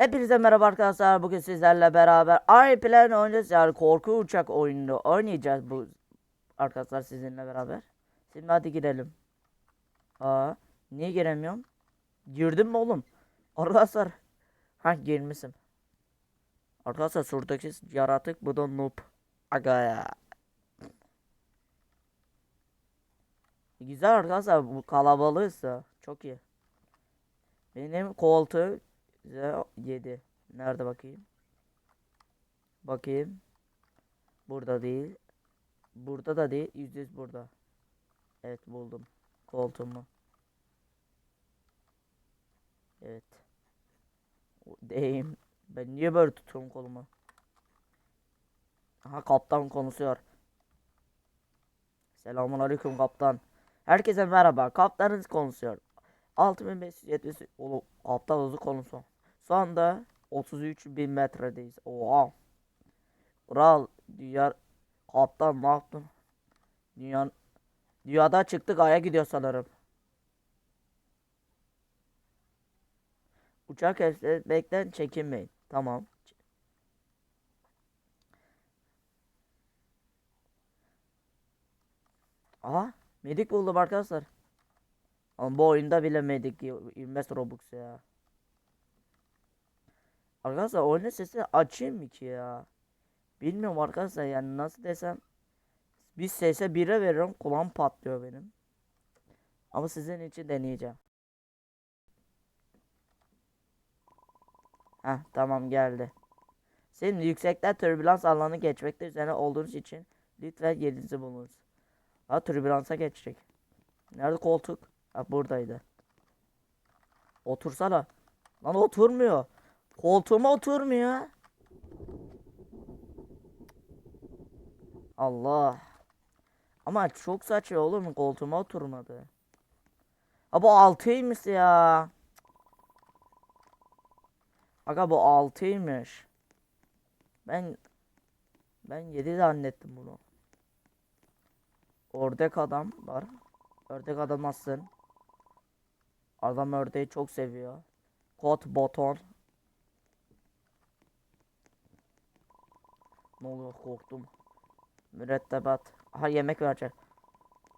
Hepinize merhaba arkadaşlar. Bugün sizlerle beraber iPlan oynayacağız. Yani korku uçak oyununu oynayacağız bu arkadaşlar sizinle beraber. Şimdi hadi girelim. Aa, niye giremiyorum? Girdim mi oğlum? Arkadaşlar. Ha girmişim. Arkadaşlar şuradaki yaratık bu da noob. Aga ya. Güzel arkadaşlar bu kalabalığıysa çok iyi. Benim koltuğum 7. Nerede bakayım? Bakayım. Burada değil. Burada da değil. Yüz yüz burada. Evet buldum. Koltuğumu. Evet. Deyim. Ben niye böyle tutuyorum kolumu? Aha kaptan konuşuyor. Selamun aleyküm kaptan. Herkese merhaba. Kaptanınız konuşuyor. 6570 oğlum kaptan hızı konusu. Şu anda 33 bin metredeyiz. Oha. Kral dünya kaptan ne yaptın? Dünya dünyada çıktık aya gidiyor sanırım. Uçak beklen çekinmeyin. Tamam. Aha, medik buldum arkadaşlar. Ama bu oyunda bile medik 25 Robux ya. Arkadaşlar oyunun sesini açayım mı ki ya? Bilmiyorum arkadaşlar yani nasıl desem. Bir sese 1'e veriyorum kulağım patlıyor benim. Ama sizin için deneyeceğim. Heh tamam geldi. Şimdi yüksekten türbülans alanı geçmekte üzerine olduğunuz için lütfen yerinizi bulunuz. Ha türbülansa geçecek. Nerede koltuk? Ha buradaydı. Otursana. Lan oturmuyor. Koltuğuma oturmuyor. Allah. Ama çok saçma olur mu? Koltuğuma oturmadı. Ha bu altıymış ya. Aga bu altıymış. Ben ben yedi zannettim bunu. Ördek adam var. Ördek adam nasılsın? Adam ördeği çok seviyor. Kot boton. Ne oluyor korktum. Mürettebat. Aha yemek verecek.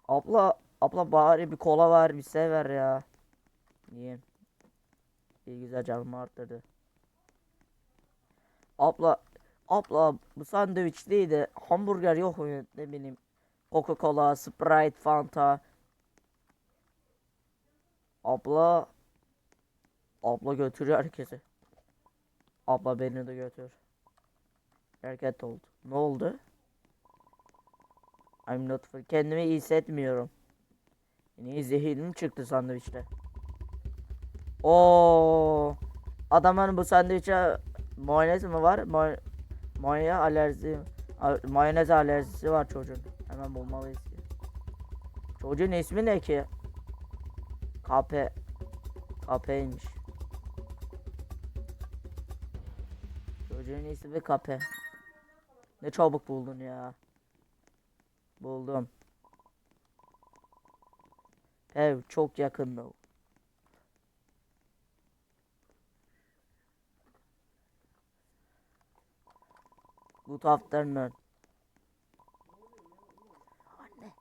Abla abla bari bir kola ver bir şey ver ya. Niye? İyi güzel canımı arttırdı. Abla abla bu sandviç değil de hamburger yok mu ne bileyim. Coca-Cola, Sprite, Fanta. Abla Abla götürüyor herkesi. Abla beni de götür. Hareket oldu. Ne oldu? I'm not free. Kendimi iyi hissetmiyorum. Yine zehirim çıktı sandviçte. Oo, adamın bu sandviçe mayonez mi var? May mayonez alerjisi, mayonez alerjisi var çocuğun. Hemen bulmalıyız. Çocuğun ismi ne ki? Kape. Kapeymiş. Çocuğun ismi Kape. Ne çabuk buldun ya. Buldum. Ev çok yakında. Good afternoon. Anne.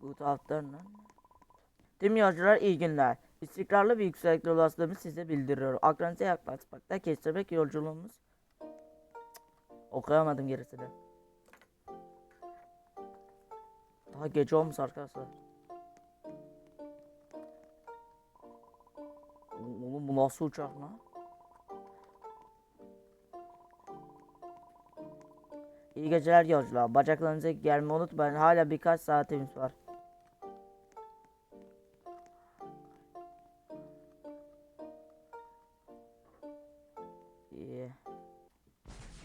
Good afternoon. Tüm yolcular iyi günler. İstikrarlı bir yükseklik olasılığımı size bildiriyorum. Akranıza yaklaşmakta kestirmek yolculuğumuz. Okuyamadım gerisini. Daha gece olmuş arkadaşlar. Oğlum bu nasıl uçak lan? İyi geceler yolcular. Bacaklarınıza gelmeyi unutmayın. Hala birkaç saatimiz var.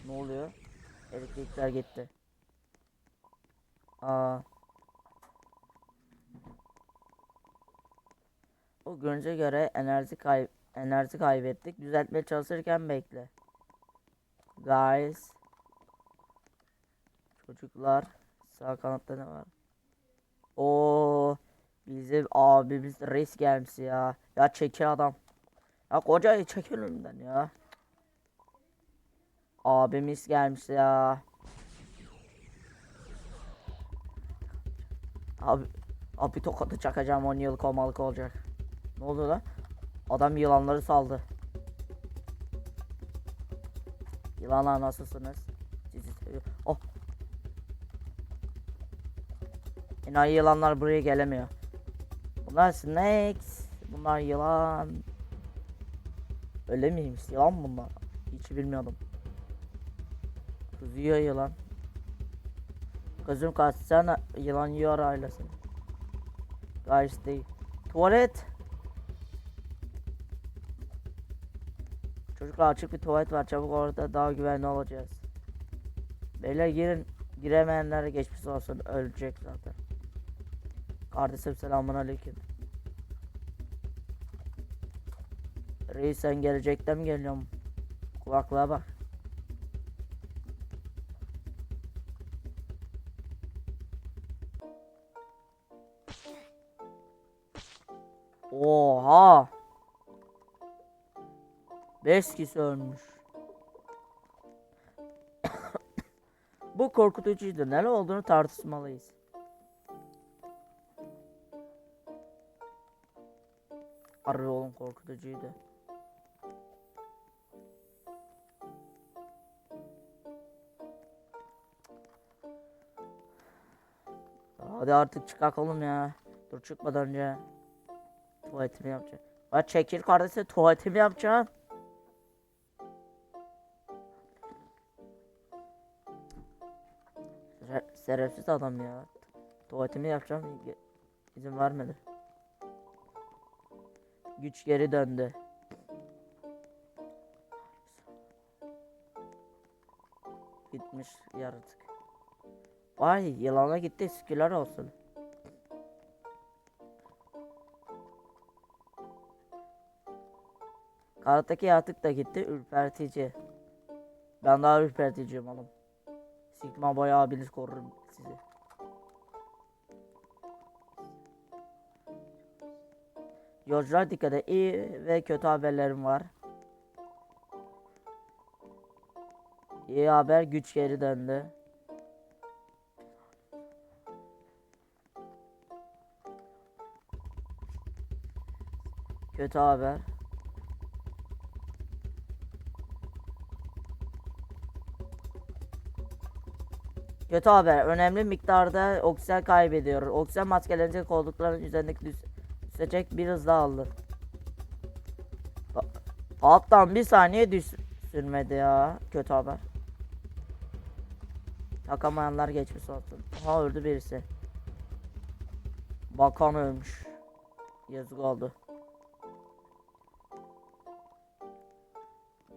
Ne oluyor? Elektrikler gitti. Aa. O görünce göre enerji kay enerji kaybettik. Düzeltmeye çalışırken bekle. Guys. Çocuklar. Sağ kanatta ne var? Oo. Bizim abimiz reis gelmiş ya. Ya çekil adam. Ya kocayı çekil önümden ya. Abimiz gelmiş ya. Abi, abi tokatı çakacağım 10 yıl komalık olacak. Ne oldu lan? Adam yılanları saldı. Yılanlar nasılsınız? Sizi seviyor. Oh. Enayi yılanlar buraya gelemiyor. Bunlar snakes. Bunlar yılan. Öyle miymiş? Yılan bunlar. Hiç bilmiyordum. Kız yiyor yılan. Kızım kaçsana yılan yiyor ailesini. Guys değil. Tuvalet. Çocuklar açık bir tuvalet var. Çabuk orada daha güvenli olacağız. Beyler girin. Giremeyenlere geçmiş olsun. Ölecek zaten. Kardeşim selamun aleyküm. Reis sen gelecekten mi geliyorsun? Kulaklığa bak. Oha! Beş kişi ölmüş. Bu korkutucuydu. Neler olduğunu tartışmalıyız. Arı oğlum korkutucuydu. Hadi artık çıkalım ya. Dur çıkmadan önce. Tuvaletimi yapacağım. Ha çekil kardeşim tuvaletimi yapacağım. Şerefsiz adam ya. Tuvaletimi yapacağım. izin vermedi. Güç geri döndü. Gitmiş yaratık. Vay yılana gitti şükürler olsun. Karattaki yaratık da gitti ürpertici. Ben daha ürperticiyim oğlum. Sigma boy abiniz korurum sizi. Dikkat edin. İyi ve kötü haberlerim var. İyi haber güç geri döndü. Kötü haber. Kötü haber. Önemli miktarda oksijen kaybediyor. Oksijen maskelerinizi koldukların üzerindeki düz düşecek bir hızla aldı. Alttan bir saniye düş sürmedi ya. Kötü haber. Takamayanlar geçmiş olsun. Ha öldü birisi. Bakan ölmüş. Yazık oldu.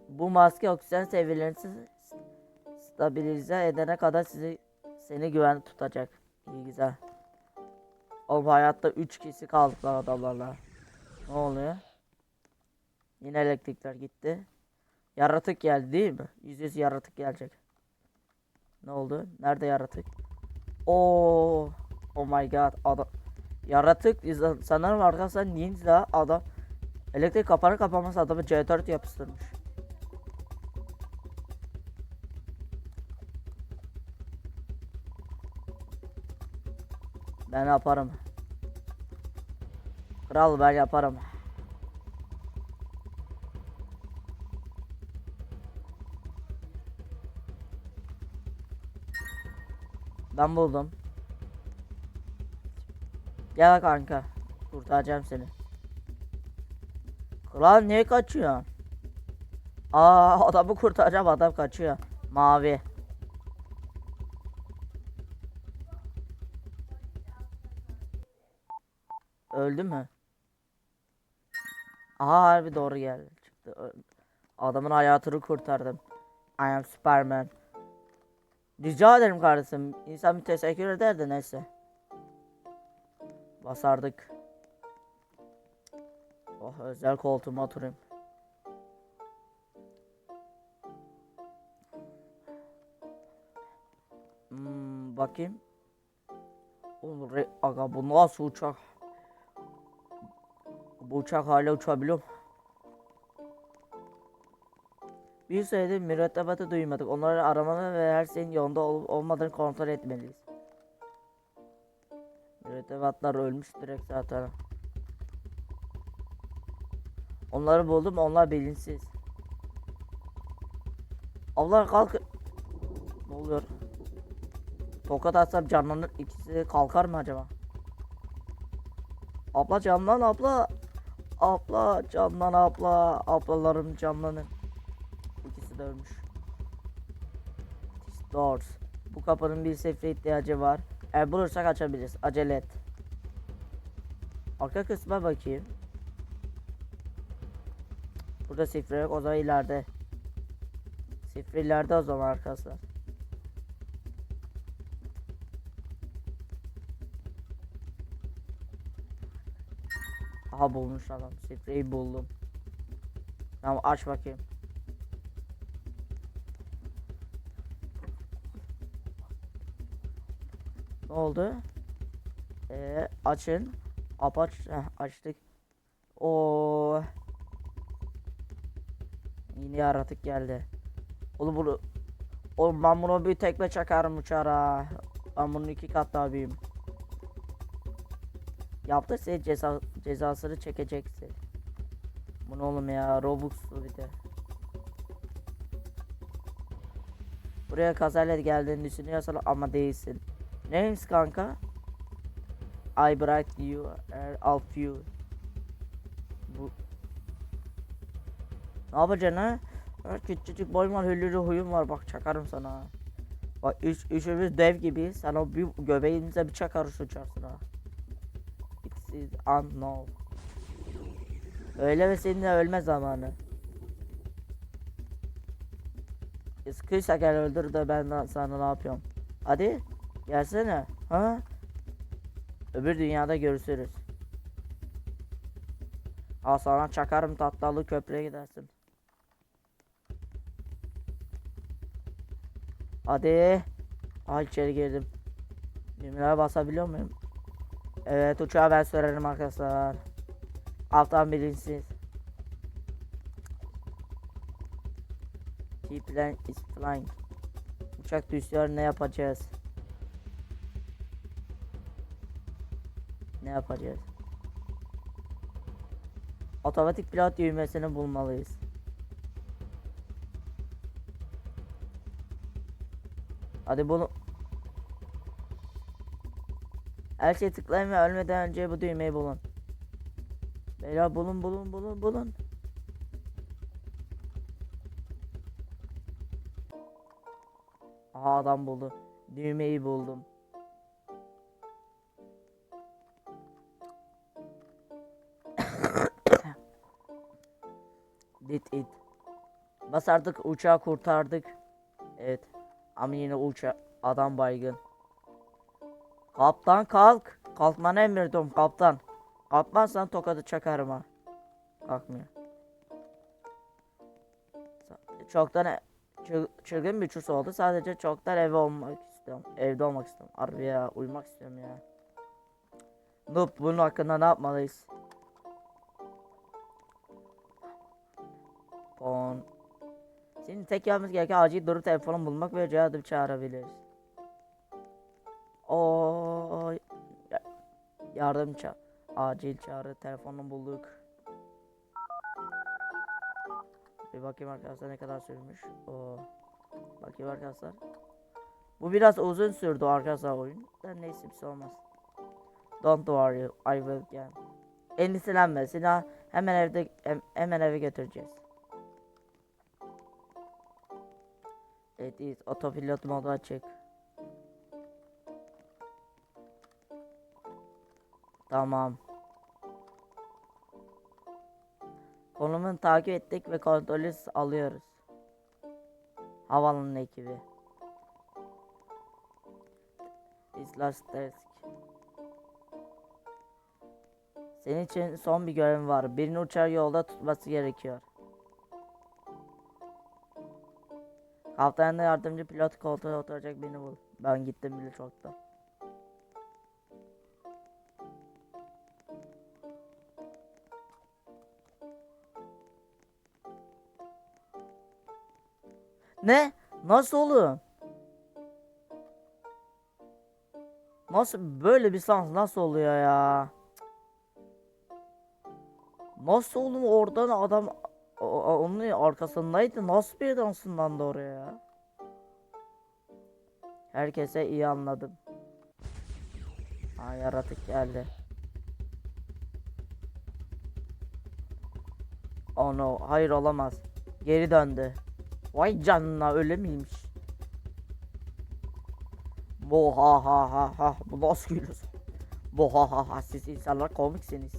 Bu maske oksijen seviyelerini stabilize edene kadar sizi seni güvenli tutacak. İyi güzel. Oğlum hayatta 3 kişi kaldık lan adamlarla. Ne oluyor? Yine elektrikler gitti. Yaratık geldi değil mi? Yüz yüz yaratık gelecek. Ne oldu? Nerede yaratık? Oo, oh my god adam. Yaratık sanırım arkadaşlar ninja adam. Elektrik kapanır kapanmaz adamı C4 yapıştırmış. Ben yaparım. Kral ben yaparım. Ben buldum. Gel kanka. Kurtaracağım seni. Kral niye kaçıyor? Aa adamı kurtaracağım adam kaçıyor. Mavi. Öldü mü? Aha harbi doğru geldi. Çıktı. Ö- Adamın hayatını kurtardım. I am Superman. Rica ederim kardeşim. İnsan bir teşekkür eder de neyse. Basardık. Oh özel koltuğuma oturayım. Hmm, bakayım. Oğlum aga bu nasıl uçak? Bu uçak hala uçabiliyor? Bir süredir mürettebatı duymadık. Onları aramalı ve her şeyin yolunda olup olmadığını kontrol etmeliyiz. Mürettebatlar ölmüş direkt zaten. Onları buldum onlar bilinçsiz. Allah kalk. Ne oluyor? Tokat atsam canlanır ikisi kalkar mı acaba? Abla canlan abla. Abla canlan abla. Ablalarım canlanın. İkisi de ölmüş. Doors. Bu kapının bir sefre ihtiyacı var. Eğer bulursak açabiliriz. Acele et. Arka kısma bakayım. Burada sifre yok. O zaman ileride. Sifre ileride o zaman arkadaşlar. Aha bulmuş adam. Sifreyi buldum. Tamam aç bakayım. Ne oldu? Ee, açın. Apaç açtık. O Yine yaratık geldi. Oğlum bunu Oğlum ben bunu bir tekme çakarım uçara. Ben bunun iki kat daha büyüğüm. Yaptı sen ceza, cezasını çekeceksin. Bu ne oğlum ya Robux'lu bir de. Buraya kazayla geldiğini düşünüyorsan ama değilsin. Neymiş kanka? I brought you er, of you. Bu ne yapacaksın ha? Küçücük boyum var, hüllülü huyum var. Bak çakarım sana. Bak üç, üçümüz dev gibi. Sen o bir göbeğinize bir çakar uçarsın ha. İs unknown. Öyle ve senin de ölme zamanı. Sıkıysa gel öldür de ben sana ne yapıyorum. Hadi gelsene. Ha? Öbür dünyada görüşürüz. Al sana çakarım tatlılı köprüye gidersin. Hadi. Ay içeri girdim. Düğmelere basabiliyor muyum? Evet uçağı ben sürerim arkadaşlar. Alttan bilinçsiz. T-plane is flying. Uçak düşüyor ne yapacağız? Ne yapacağız? Otomatik pilot düğmesini bulmalıyız. Hadi bunu Her şeyi tıklayın ve ölmeden önce bu düğmeyi bulun. Beyler bulun bulun bulun bulun. Aha adam buldu. Düğmeyi buldum. Did it. Basardık uçağı kurtardık. Evet. Ama yine uça adam baygın. Kaptan kalk. Kalkmanı emrediyorum kaptan. Kalkmazsan tokadı çakarım ha. Kalkmıyor. Çoktan e- çı- çılgın bir uçuş oldu. Sadece çoktan eve olmak istiyorum. Evde olmak istiyorum. Harbi ya uyumak istiyorum ya. Noob bunun hakkında ne yapmalıyız? Pon. Şimdi tek yapmamız gereken acil durum telefonu bulmak ve yardım çağırabiliriz. Yardım ça acil çağrı telefonu bulduk. Bir bakayım arkadaşlar ne kadar sürmüş. O bakayım arkadaşlar. Bu biraz uzun sürdü arkadaşlar oyun. Da neyse bir şey olmaz. Don't worry, I will get. Endişelenme, seni hemen evde hem- hemen eve götüreceğiz. Evet, otopilot modu açık. Tamam. Konumunu takip ettik ve kontrolü alıyoruz. Havaalanı ekibi. İzlas desk. Senin için son bir görevim var. Birini uçar yolda tutması gerekiyor. Kaptanla yardımcı pilot koltuğuna oturacak birini bul. Ben gittim bile çoktan. Ne? Nasıl oğlum? Nasıl böyle bir sans nasıl oluyor ya? Nasıl oğlum oradan adam onun arkasındaydı. Nasıl bir dansından da oraya ya? Herkese iyi anladım. Aa yaratık geldi. Oh no, hayır olamaz. Geri döndü. Vay canına öyle miymiş? Bu ha ha ha ha bu nasıl gülüyorsun? Bu ha ha ha siz insanlar komiksiniz.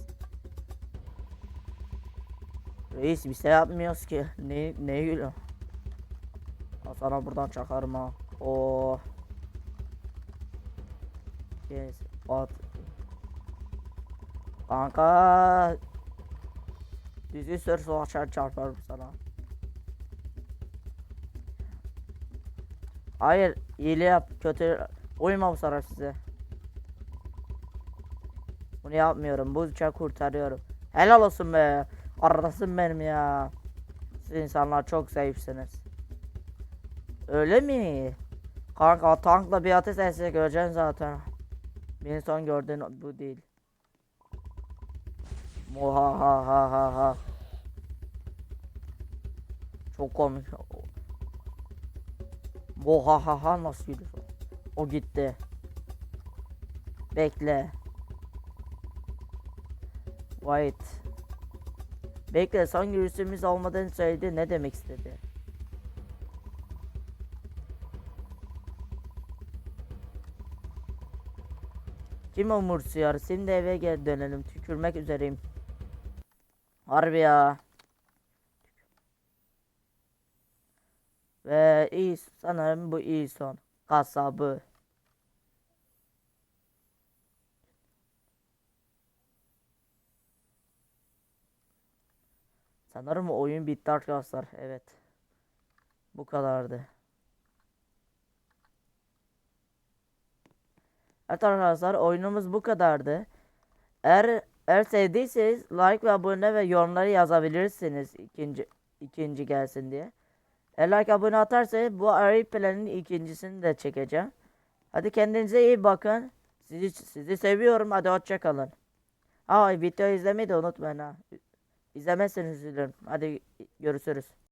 Reis bir şey yapmıyoruz ki. Ne ne gülüyor? Sana buradan çakarım ha. Oo. Yes. At. Kanka. Dizi sür açar çarparım sana. Hayır, iyiliği yap. Kötü uyma bu sefer size. Bunu yapmıyorum. Bu uçağı kurtarıyorum. Helal olsun be. Arasın benim ya. Siz insanlar çok zayıfsınız. Öyle mi? Kanka tankla bir ateş etse göreceksin zaten. Benim son gördüğün bu değil. Muha ha ha ha ha. Çok komik. Muha ha ha nasıl gülüyor? O gitti. Bekle. Wait. Bekle son görüşümüz olmadığını söyledi. Ne demek istedi? Kim umursuyor? Şimdi eve geri dönelim. Tükürmek üzereyim. Harbi ya. Ve iyi sanırım bu iyi son. Kasabı. Sanırım oyun bitti arkadaşlar. Evet. Bu kadardı. Evet arkadaşlar oyunumuz bu kadardı. Eğer eğer sevdiyseniz like ve abone ve yorumları yazabilirsiniz ikinci ikinci gelsin diye. Eğer like abone atarsanız bu planın ikincisini de çekeceğim. Hadi kendinize iyi bakın. Sizi sizi seviyorum. Hadi hoşça kalın. Aa video izlemeyi de unutmayın ha. İzlemezseniz üzülürüm. Hadi görüşürüz.